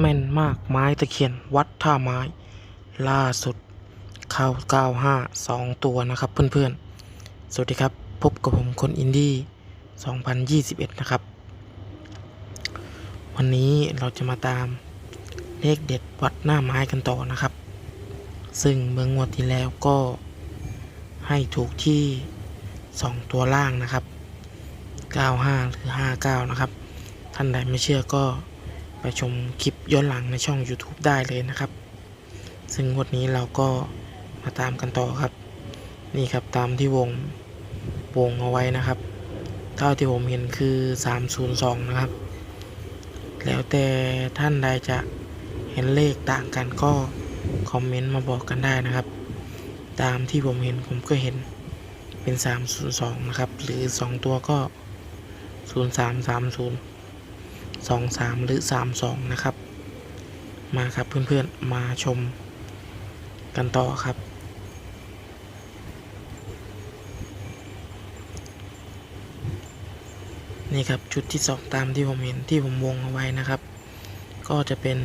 แม่นมากไม้ตะเคียนวัดท่าไม้ ล่าสุดเข้า95 2 ตัวนะครับเพื่อนๆ สวัสดีครับ พบกับผมคนอินดี้ 2021 นะครับ วันนี้เราจะมาตามเลขเด็ดวัดหน้าไม้กันต่อนะครับ ซึ่งเมื่องวดที่แล้วก็ให้ถูกที่ 2 ตัวล่างนะครับ 95 หรือ 59 นะครับ ท่านใดไม่เชื่อก็ ไปชมคลิปย้อนหลังในช่อง YouTube ได้เลยนะครับ ซึ่งงวดนี้เราก็มาตามกันต่อครับ นี่ครับตามที่วงวงเอาไว้นะครับ เท่าที่ผมเห็นคือ 302 นะครับ แล้วแต่ท่านใดจะเห็นเลขต่างกันก็คอมเมนต์มาบอกกันได้นะครับ ตามที่ผมเห็นผมก็เห็นเป็น 302 นะครับ หรือ 2 ตัวก็ 0330 23 หรือ 32 นะครับ มาครับเพื่อนๆมาชมกันต่อครับนี่ครับชุดที่ 2 ตามที่ผมเห็นที่ผมวงเอาไว้นะครับ ก็จะเป็น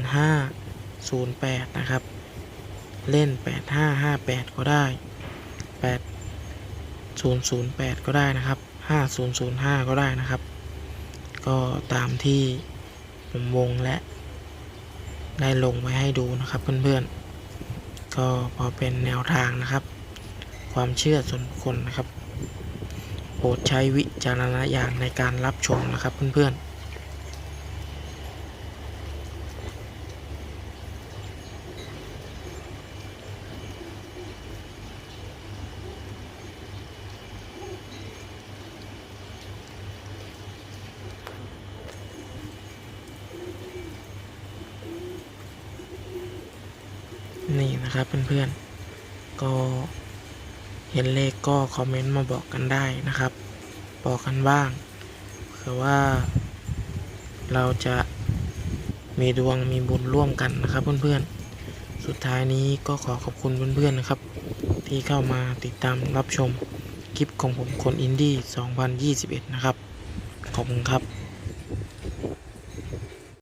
508 นะครับ เล่น 8558 ก็ได้ 8008 ก็ได้นะครับ 5005 ก็ได้นะครับ ก็ตามที่ ผมวงและ ได้ลงไว้ให้ดูนะครับเพื่อนๆ ก็พอเป็นแนวทางนะครับ ความเชื่อส่วนบุคคลนะครับ โปรดใช้วิจารณญาณในการรับชมนะครับเพื่อนๆ นี่นะครับเพื่อนๆ ก็เห็นเลขก็คอมเมนต์มาบอกกันได้นะครับ บอกกันบ้างเผื่อว่าเราจะมีดวงมีบุญร่วมกันนะครับเพื่อนๆ สุดท้ายนี้ก็ขอขอบคุณเพื่อนๆนะครับ ที่เข้ามาติดตามรับชมคลิปของผมคนอินดี้ 2021 นะครับ ขอบคุณครับ